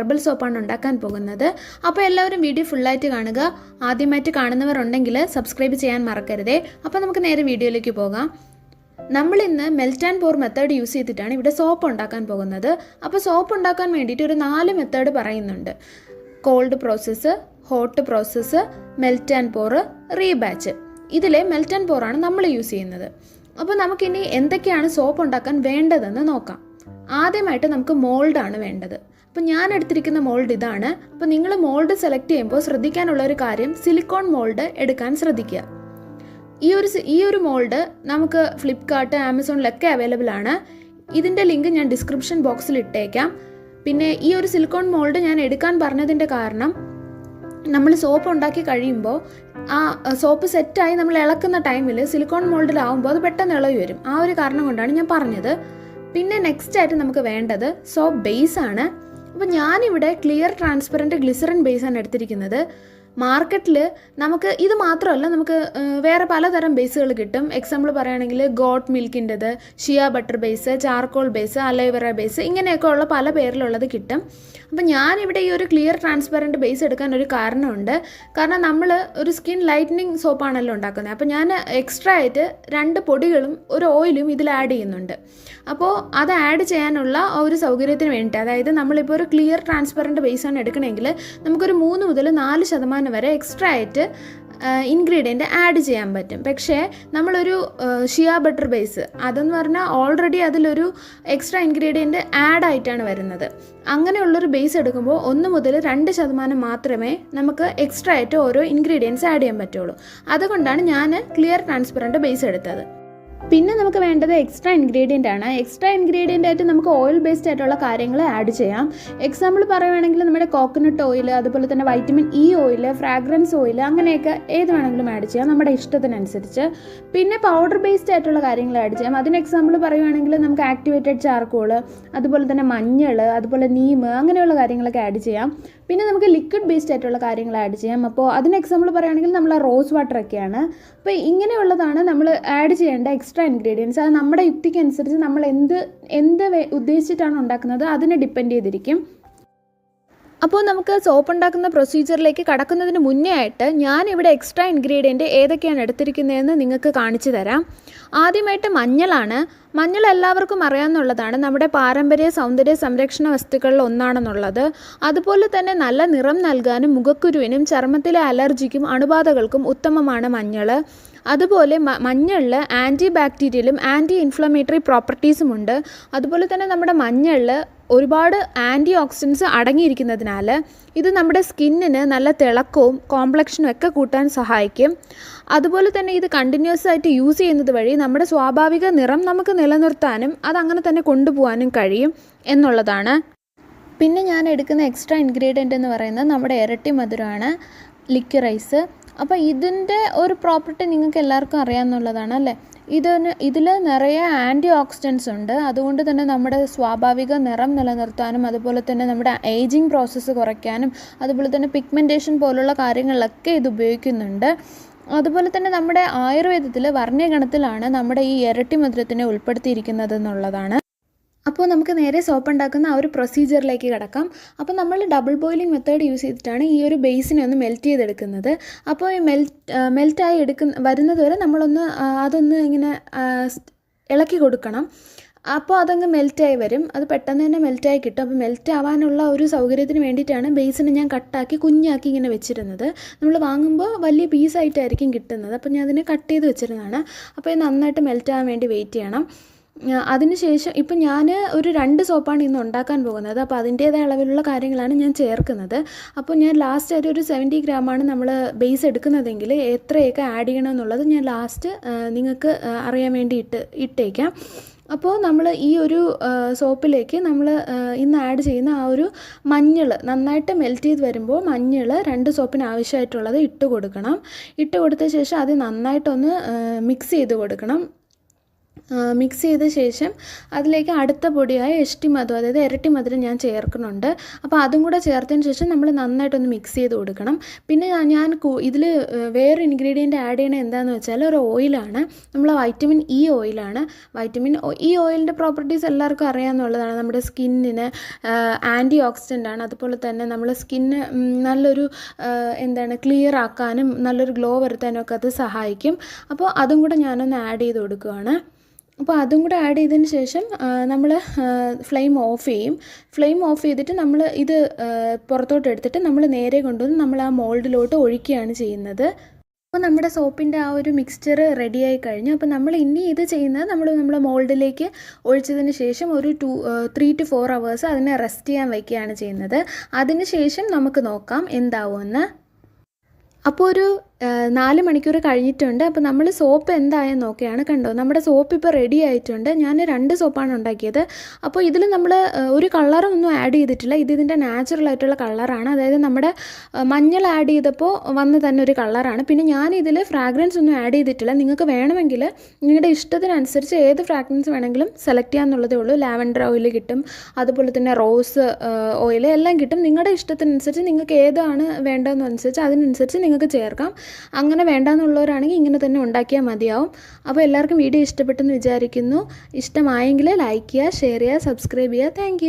Herbal സോപ്പാണ് ഉണ്ടാക്കാൻ പോകുന്നത്. അപ്പോൾ എല്ലാവരും വീഡിയോ ഫുള്ളായിട്ട് കാണുക. ആദ്യമായിട്ട് കാണുന്നവർ ഉണ്ടെങ്കിൽ സബ്സ്ക്രൈബ് ചെയ്യാൻ മറക്കരുതേ. അപ്പോൾ നമുക്ക് നേരെ വീഡിയോയിലേക്ക് പോകാം. നമ്മൾ ഇന്ന് melt and pour method use ചെയ്തിട്ടാണ് ഇവിടെ സോപ്പ് ഉണ്ടാക്കാൻ പോകുന്നത്. അപ്പോൾ സോപ്പ് ഉണ്ടാക്കാൻ വേണ്ടിയിട്ട് ഒരു നാല് മെത്തേഡ് പറയുന്നുണ്ട്. Cold process hot process melt and pour rebatch ഇതിലെ മെൽറ്റ് ആൻഡ് പോറാണ് നമ്മൾ യൂസ് ചെയ്യുന്നത്. അപ്പോൾ നമുക്കിനി എന്തൊക്കെയാണ് സോപ്പ് ഉണ്ടാക്കാൻ വേണ്ടതെന്ന് നോക്കാം. ആദ്യമായിട്ട് നമുക്ക് മോൾഡാണ് വേണ്ടത്. അപ്പോൾ ഞാൻ എടുത്തിരിക്കുന്ന മോൾഡ് ഇതാണ്. അപ്പോൾ നിങ്ങൾ മോൾഡ് സെലക്ട് ചെയ്യുമ്പോൾ ശ്രദ്ധിക്കാനുള്ള ഒരു കാര്യം സിലിക്കോൺ മോൾഡ് എടുക്കാൻ ശ്രദ്ധിക്കുക. ഈ ഒരു ഈ ഒരു മോൾഡ് നമുക്ക് ഫ്ലിപ്കാർട്ട് ആമസോണിലൊക്കെ അവൈലബിൾ ആണ്. ഇതിന്റെ ലിങ്ക് ഞാൻ ഡിസ്ക്രിപ്ഷൻ ബോക്സിൽ ഇട്ടേക്കാം. പിന്നെ ഈ ഒരു സിലിക്കോൺ മോൾഡ് ഞാൻ എടുക്കാൻ പറഞ്ഞതിന്റെ കാരണം നമ്മൾ സോപ്പ് ഉണ്ടാക്കി കഴിയുമ്പോൾ ആ സോപ്പ് സെറ്റായി നമ്മൾ ഇളക്കുന്ന ടൈമിൽ സിലിക്കോൺ മോൾഡിലാവുമ്പോൾ അത് പെട്ടെന്ന് ഇളകി വരും. ആ ഒരു കാരണം കൊണ്ടാണ് ഞാൻ പറഞ്ഞത്. പിന്നെ നെക്സ്റ്റ് ആയിട്ട് നമുക്ക് വേണ്ടത് സോപ്പ് ബേസ് ആണ്. അപ്പോൾ ഞാനിവിടെ ക്ലിയർ ട്രാൻസ്പെറന്റ് ഗ്ലിസറിൻ ബേസ് ആണ് എടുത്തിരിക്കുന്നത്. മാർക്കറ്റിൽ നമുക്ക് ഇത് മാത്രമല്ല നമുക്ക് വേറെ പലതരം ബേസുകൾ കിട്ടും. എക്സാമ്പിൾ പറയുകയാണെങ്കിൽ goat മിൽക്കിന്റെത് shea butter base charcoal base aloe vera base ഇങ്ങനെയൊക്കെ ഉള്ള പല പേരിലുള്ളത് കിട്ടും. അപ്പം ഞാനിവിടെ ഈ ഒരു ക്ലിയർ ട്രാൻസ്പെറന്റ് ബേസ് എടുക്കാൻ ഒരു കാരണമുണ്ട്. കാരണം നമ്മൾ ഒരു സ്കിൻ ലൈറ്റനിങ് സോപ്പാണല്ലോ ഉണ്ടാക്കുന്നത്. അപ്പോൾ ഞാൻ എക്സ്ട്രാ ആയിട്ട് രണ്ട് പൊടികളും ഒരു ഓയിലും ഇതിൽ ആഡ് ചെയ്യുന്നുണ്ട്. അപ്പോൾ അത് ആഡ് ചെയ്യാനുള്ള ഒരു സൗകര്യത്തിന് വേണ്ടിയിട്ട് അതായത് നമ്മളിപ്പോൾ ഒരു ക്ലിയർ ട്രാൻസ്പെറന്റ് ബേസാണ് എടുക്കണമെങ്കിൽ നമുക്കൊരു മൂന്ന് മുതൽ നാല് ശതമാനം വരെ എക്സ്ട്രാ ആയിട്ട് ഇൻഗ്രീഡിയന്റ് ആഡ് ചെയ്യാൻ പറ്റും. പക്ഷേ നമ്മളൊരു ഷിയ ബട്ടർ ബേസ് അതെന്ന് പറഞ്ഞാൽ ഓൾറെഡി അതിലൊരു എക്സ്ട്രാ ഇൻഗ്രീഡിയന്റ് ആഡ് ആയിട്ടാണ് വരുന്നത്. അങ്ങനെയുള്ളൊരു ബേസ് എടുക്കുമ്പോൾ ഒന്ന് മുതൽ രണ്ട് ശതമാനം മാത്രമേ നമുക്ക് എക്സ്ട്രാ ആയിട്ട് ഓരോ ഇൻഗ്രീഡിയൻസ് ആഡ് ചെയ്യാൻ പറ്റുള്ളൂ. അതുകൊണ്ടാണ് ഞാൻ ക്ലിയർ ട്രാൻസ്പെറന്റ് ബേസ് എടുത്തത്. പിന്നെ നമുക്ക് വേണ്ടത് എക്സ്ട്രാ ഇൻഗ്രീഡിയന്റ് ആണ്. എക്സ്ട്രാ ഇൻഗ്രീഡിയന്റ് ആയിട്ട് നമുക്ക് ഓയിൽ ബേസ്ഡ് ആയിട്ടുള്ള കാര്യങ്ങൾ ആഡ് ചെയ്യാം. എക്സാമ്പിൾ പറയുവാണെങ്കിൽ നമ്മുടെ കോക്കനട്ട് ഓയിൽ അതുപോലെ തന്നെ vitamin E oil fragrance oil അങ്ങനെയൊക്കെ ഏത് വേണമെങ്കിലും ആഡ് ചെയ്യാം. നമ്മുടെ ഇഷ്ടത്തിനനുസരിച്ച്. പിന്നെ പൗഡർ ബേസ്ഡ് ആയിട്ടുള്ള കാര്യങ്ങൾ ആഡ് ചെയ്യാം. അതിന് എക്സാമ്പിൾ പറയുവാണെങ്കിൽ നമുക്ക് ആക്ടിവേറ്റഡ് ചാർക്കോൾ അതുപോലെ തന്നെ മഞ്ഞൾ അതുപോലെ നീം അങ്ങനെയുള്ള കാര്യങ്ങളൊക്കെ ആഡ് ചെയ്യാം. പിന്നെ നമുക്ക് ലിക്വിഡ് ബേസ്ഡ് ആയിട്ടുള്ള കാര്യങ്ങൾ ആഡ് ചെയ്യാം. അപ്പോൾ അതിന് എക്സാമ്പിൾ പറയുകയാണെങ്കിൽ നമ്മൾ റോസ് വാട്ടർ ഒക്കെയാണ്. അപ്പോൾ ഇങ്ങനെയുള്ളതാണ് നമ്മൾ ആഡ് ചെയ്യേണ്ട എക്സ്ട്രാ ഇൻഗ്രീഡിയൻസ് അത് നമ്മുടെ യുക്തിക്കനുസരിച്ച് നമ്മൾ എന്ത് എന്ത് ഉദ്ദേശിച്ചിട്ടാണ് ഉണ്ടാക്കുന്നത് അതിനെ ഡിപ്പെൻഡ് ചെയ്തിരിക്കും. അപ്പോൾ നമുക്ക് സോപ്പ് ഉണ്ടാക്കുന്ന പ്രൊസീജിയറിലേക്ക് കടക്കുന്നതിന് മുന്നേ ആയിട്ട് ഞാൻ ഇവിടെ എക്സ്ട്രാ ഇൻഗ്രീഡിയന്റ് ഏതൊക്കെയാണ് എടുത്തിരിക്കുന്നതെന്ന് നിങ്ങൾക്ക് കാണിച്ചു തരാം. ആദ്യമായിട്ട് മഞ്ഞളാണ്. മഞ്ഞൾ എല്ലാവർക്കും അറിയാമെന്നുള്ളതാണ് നമ്മുടെ പാരമ്പര്യ സൗന്ദര്യ സംരക്ഷണ വസ്തുക്കളിൽ ഒന്നാണെന്നുള്ളത്. അതുപോലെ തന്നെ നല്ല നിറം നൽകാനും മുഖക്കുരുവിനും ചർമ്മത്തിലെ അലർജിക്കും അണുബാധകൾക്കും ഉത്തമമാണ് മഞ്ഞൾ അതുപോലെ മഞ്ഞളിൽ ആന്റി ബാക്ടീരിയലും ആന്റി ഇൻഫ്ലമേറ്ററി പ്രോപ്പർട്ടീസും ഉണ്ട്. അതുപോലെ തന്നെ നമ്മുടെ മഞ്ഞളിൽ ഒരുപാട് ആന്റി ഓക്സിഡൻസ് അടങ്ങിയിരിക്കുന്നതിനാൽ ഇത് നമ്മുടെ സ്കിന്നിന് നല്ല തിളക്കവും കോംപ്ലക്ഷനും ഒക്കെ കൂട്ടാൻ സഹായിക്കും. അതുപോലെ തന്നെ ഇത് കണ്ടിന്യൂസ് ആയിട്ട് യൂസ് ചെയ്യുന്നത് വഴി നമ്മുടെ സ്വാഭാവിക നിറം നമുക്ക് നിലനിർത്താനും അതങ്ങനെ തന്നെ കൊണ്ടുപോകാനും കഴിയും എന്നുള്ളതാണ്. പിന്നെ ഞാൻ എടുക്കുന്ന എക്സ്ട്രാ ഇൻഗ്രീഡിയന്റ് എന്ന് പറയുന്നത് നമ്മുടെ ഇരട്ടി മധുരമാണ് ലിക്വറൈസ് അപ്പോൾ ഇതിന്റെ ഒരു പ്രോപ്പർട്ടി നിങ്ങൾക്ക് എല്ലാവർക്കും അറിയാമെന്നുള്ളതാണ് അല്ലേ? ഇതിന് ഇതിൽ നിറയെ ആന്റി ഓക്സിഡൻസ് ഉണ്ട്. അതുകൊണ്ട് തന്നെ നമ്മുടെ സ്വാഭാവിക നിറം നിലനിർത്താനും അതുപോലെ തന്നെ നമ്മുടെ ഏജിങ് പ്രോസസ്സ് കുറയ്ക്കാനും അതുപോലെ തന്നെ പിഗ്മെന്റേഷൻ പോലുള്ള കാര്യങ്ങളിലൊക്കെ ഇത് ഉപയോഗിക്കുന്നുണ്ട്. അതുപോലെ തന്നെ നമ്മുടെ ആയുർവേദത്തിൽ വർണ്യഗണത്തിലാണ് നമ്മുടെ ഈ ഇരട്ടി മധുരത്തിനെ ഉൾപ്പെടുത്തിയിരിക്കുന്നത് എന്നുള്ളതാണ്. അപ്പോൾ നമുക്ക് നേരെ സോപ്പ് ഉണ്ടാക്കുന്ന ആ ഒരു പ്രൊസീജിയറിലേക്ക് കിടക്കാം. അപ്പോൾ നമ്മൾ ഡബിൾ ബോയിലിംഗ് മെത്തേഡ് യൂസ് ചെയ്തിട്ടാണ് ഈ ഒരു ബേസിനെ ഒന്ന് മെൽറ്റ് ചെയ്തെടുക്കുന്നത്. അപ്പോൾ ഈ മെൽറ്റ് മെൽറ്റായി എടുക്കുന്ന വരുന്നത് വരെ നമ്മളൊന്ന് അതൊന്ന് ഇങ്ങനെ ഇളക്കി കൊടുക്കണം. അപ്പോൾ അതങ്ങ് മെൽറ്റായി വരും. അത് പെട്ടെന്ന് തന്നെ മെൽറ്റായി കിട്ടും. അപ്പോൾ മെൽറ്റ് ആവാനുള്ള ഒരു സൗകര്യത്തിന് വേണ്ടിയിട്ടാണ് ബേസിനെ ഞാൻ കട്ടാക്കി കുഞ്ഞാക്കി ഇങ്ങനെ വെച്ചിരുന്നത്. നമ്മൾ വാങ്ങുമ്പോൾ വലിയ പീസായിട്ടായിരിക്കും കിട്ടുന്നത്. അപ്പോൾ ഞാൻ അതിനെ കട്ട് ചെയ്ത് വെച്ചിരുന്നതാണ്. അപ്പോൾ നന്നായിട്ട് മെൽറ്റ് ആവാൻ വേണ്ടി വെയിറ്റ് ചെയ്യണം. അതിനുശേഷം ഇപ്പം ഞാൻ ഒരു രണ്ട് സോപ്പാണ് ഇന്ന് ഉണ്ടാക്കാൻ പോകുന്നത്. അപ്പോൾ അതിന്റേതായ അളവിലുള്ള കാര്യങ്ങളാണ് ഞാൻ ചേർക്കുന്നത്. അപ്പോൾ ഞാൻ ലാസ്റ്റ് ആയിട്ട് ഒരു സെവന്റി ഗ്രാമാണ് നമ്മൾ ബേസ് എടുക്കുന്നതെങ്കിൽ എത്രയൊക്കെ ആഡ് ചെയ്യണമെന്നുള്ളത് ഞാൻ ലാസ്റ്റ് നിങ്ങൾക്ക് അറിയാൻ വേണ്ടി ഇട്ട് ഇട്ടേക്കാം. അപ്പോൾ നമ്മൾ ഈ ഒരു സോപ്പിലേക്ക് നമ്മൾ ഇന്ന് ആഡ് ചെയ്യുന്ന ആ ഒരു മഞ്ഞൾ നന്നായിട്ട് മെൽറ്റ് ചെയ്ത് വരുമ്പോൾ മഞ്ഞൾ രണ്ട് സോപ്പിന് ആവശ്യമായിട്ടുള്ളത് ഇട്ട് കൊടുക്കണം. ഇട്ട് കൊടുത്ത ശേഷം അത് നന്നായിട്ടൊന്ന് മിക്സ് ചെയ്ത് കൊടുക്കണം. മിക്സ് ചെയ്ത ശേഷം അതിലേക്ക് അടുത്ത പൊടിയായ എഷ്ടി മധു അതായത് ഇരട്ടി മധുരം ഞാൻ ചേർക്കുന്നുണ്ട്. അപ്പോൾ അതും കൂടെ ചേർത്തതിന് ശേഷം നമ്മൾ നന്നായിട്ടൊന്ന് മിക്സ് ചെയ്ത് കൊടുക്കണം. പിന്നെ ഞാൻ ഇതിൽ വേറെ ഇൻഗ്രീഡിയന്റ് ആഡ് ചെയ്യണത് എന്താണെന്ന് വെച്ചാൽ ഒരു ഓയിലാണ് നമ്മൾ വൈറ്റമിൻ ഇ ഓയിലാണ് വൈറ്റമിൻ ഇ ഓയിലിന്റെ പ്രോപ്പർട്ടീസ് എല്ലാവർക്കും അറിയാമെന്നുള്ളതാണ് നമ്മുടെ സ്കിന്നിന് ആന്റി ഓക്സിഡന്റ് ആണ്. അതുപോലെ തന്നെ നമ്മൾ സ്കിന്ന് നല്ലൊരു എന്താണ് ക്ലിയർ ആക്കാനും നല്ലൊരു ഗ്ലോ വരുത്താനും ഒക്കെ അത് സഹായിക്കും. അപ്പോൾ അതും കൂടെ ഞാനൊന്ന് ആഡ് ചെയ്ത് കൊടുക്കുകയാണ് അപ്പോൾ അതും കൂടെ ആഡ് ചെയ്തതിന് ശേഷം നമ്മൾ ഫ്ലെയിം ഓഫ് ചെയ്യും. ഫ്ലെയിം ഓഫ് ചെയ്തിട്ട് നമ്മൾ ഇത് പുറത്തോട്ട് എടുത്തിട്ട് നമ്മൾ നേരെ കൊണ്ടുവന്ന് നമ്മൾ ആ മോൾഡിലോട്ട് ഒഴിക്കുകയാണ് ചെയ്യുന്നത്. അപ്പോൾ നമ്മുടെ സോപ്പിന്റെ ആ ഒരു മിക്സ്ചർ റെഡിയായി കഴിഞ്ഞു. അപ്പോൾ നമ്മൾ ഇനി ഇത് ചെയ്യുന്നത് നമ്മൾ നമ്മുടെ മോൾഡിലേക്ക് ഒഴിച്ചതിന് ശേഷം ഒരു two three two four hours അതിനെ റെസ്റ്റ് ചെയ്യാൻ വയ്ക്കുകയാണ് ചെയ്യുന്നത്. അതിന് ശേഷം നമുക്ക് നോക്കാം എന്താവുമെന്ന്. അപ്പോൾ ഒരു നാല് മണിക്കൂർ കഴിഞ്ഞിട്ടുണ്ട്. അപ്പോൾ നമ്മൾ സോപ്പ് എന്തായെന്ന് നോക്കിയാണ്. കണ്ടോ നമ്മുടെ സോപ്പ് ഇപ്പോൾ റെഡി ആയിട്ടുണ്ട്. ഞാൻ രണ്ട് സോപ്പാണ് ഉണ്ടാക്കിയത്. അപ്പോൾ ഇതിൽ നമ്മൾ ഒരു കളറൊന്നും ആഡ് ചെയ്തിട്ടില്ല. ഇത് ഇതിന്റെ നാച്ചുറൽ ആയിട്ടുള്ള കളറാണ് അതായത് നമ്മുടെ മഞ്ഞൾ ആഡ് ചെയ്തപ്പോൾ വന്ന തന്നെ ഒരു കളറാണ് പിന്നെ ഞാൻ ഇതിൽ ഫ്രാഗ്രൻസ് ഒന്നും ആഡ് ചെയ്തിട്ടില്ല. നിങ്ങൾക്ക് വേണമെങ്കിൽ നിങ്ങളുടെ ഇഷ്ടത്തിനനുസരിച്ച് ഏത് ഫ്രാഗ്രൻസ് വേണമെങ്കിലും സെലക്ട് ചെയ്യാമെന്നുള്ളതേ ഉള്ളൂ. ലാവൻഡർ ഓയിൽ കിട്ടും. അതുപോലെ തന്നെ റോസ് ഓയിൽ എല്ലാം കിട്ടും. നിങ്ങളുടെ ഇഷ്ടത്തിനനുസരിച്ച് നിങ്ങൾക്ക് ഏതാണ് വേണ്ടതെന്നനുസരിച്ച് അതിനനുസരിച്ച് നിങ്ങൾക്ക് ചേർക്കാം. അങ്ങനെ വേണ്ടാന്നുള്ളവരാണെങ്കിൽ ഇങ്ങനെ തന്നെ ഉണ്ടാക്കിയാൽ മതിയാവും. അപ്പോൾ എല്ലാവർക്കും വീഡിയോ ഇഷ്ടപ്പെട്ടെന്ന് വിചാരിക്കുന്നു. ഇഷ്ടമായെങ്കിൽ ലൈക്ക് ചെയ്യുക ഷെയർ ചെയ്യുക സബ്സ്ക്രൈബ് ചെയ്യുക. താങ്ക്